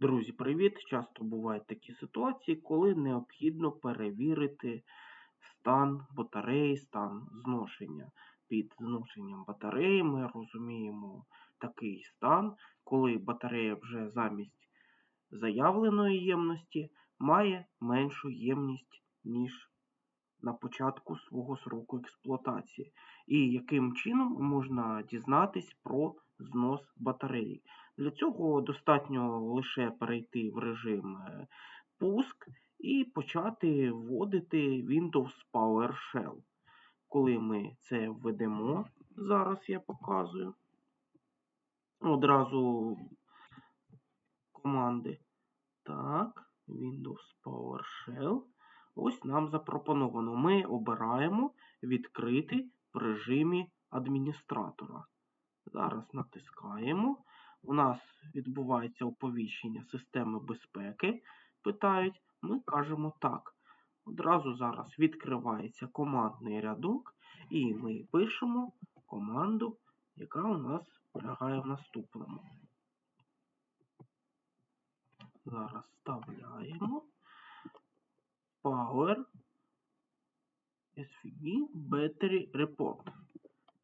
Друзі, привіт! Часто бувають такі ситуації, коли необхідно перевірити стан батареї, стан зношення. Під зношенням батареї ми розуміємо такий стан, коли батарея вже замість заявленої ємності має меншу ємність, ніж на початку свого сроку експлуатації. І яким чином можна дізнатись про знос батареї. Для цього достатньо лише перейти в режим е, пуск і почати вводити Windows PowerShell. Коли ми це введемо, зараз я показую, одразу команди. Так, Windows PowerShell. Ось нам запропоновано. Ми обираємо відкрити в режимі адміністратора. Зараз натискаємо. У нас відбувається оповіщення системи безпеки. Питають, ми кажемо так. Одразу зараз відкривається командний рядок, і ми пишемо команду, яка у нас полягає в наступному. Зараз вставляємо Power SVG Battery Report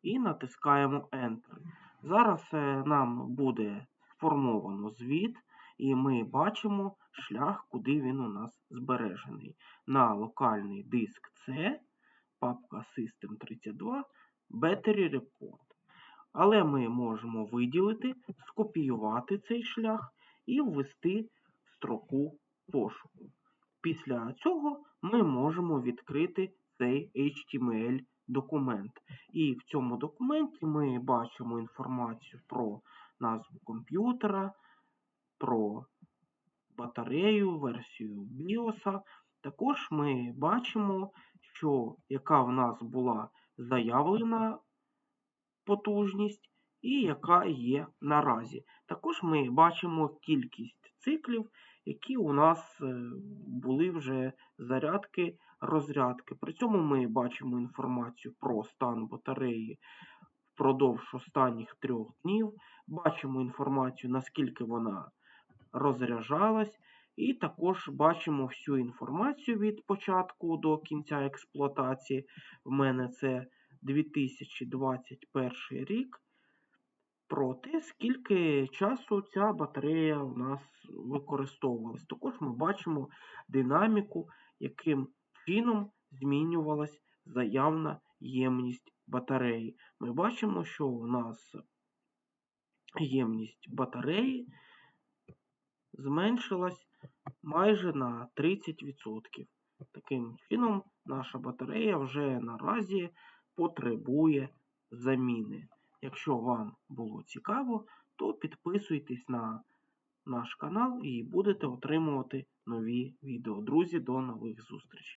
і натискаємо Enter. Зараз е, нам буде сформовано звіт, і ми бачимо шлях, куди він у нас збережений. На локальний диск C, папка System32, Battery Report. Але ми можемо виділити, скопіювати цей шлях і ввести строку пошуку. Після цього ми можемо відкрити цей HTML документ. І в цьому документі ми бачимо інформацію про назву комп'ютера, про батарею, версію BIOS. Також ми бачимо, що яка в нас була заявлена потужність і яка є наразі. Також ми бачимо кількість циклів, які у нас е, були вже зарядки, розрядки. При цьому ми бачимо інформацію про стан батареї впродовж останніх трьох днів, бачимо інформацію, наскільки вона розряджалась, і також бачимо всю інформацію від початку до кінця експлуатації. В мене це 2021 рік про те, скільки часу ця батарея у нас використовувалась. Також ми бачимо динаміку, яким чином змінювалась заявна ємність батареї. Ми бачимо, що у нас ємність батареї зменшилась майже на 30%. Таким чином, наша батарея вже наразі потребує заміни. Якщо вам було цікаво, то підписуйтесь на наш канал і будете отримувати нові відео. Друзі, до нових зустрічей!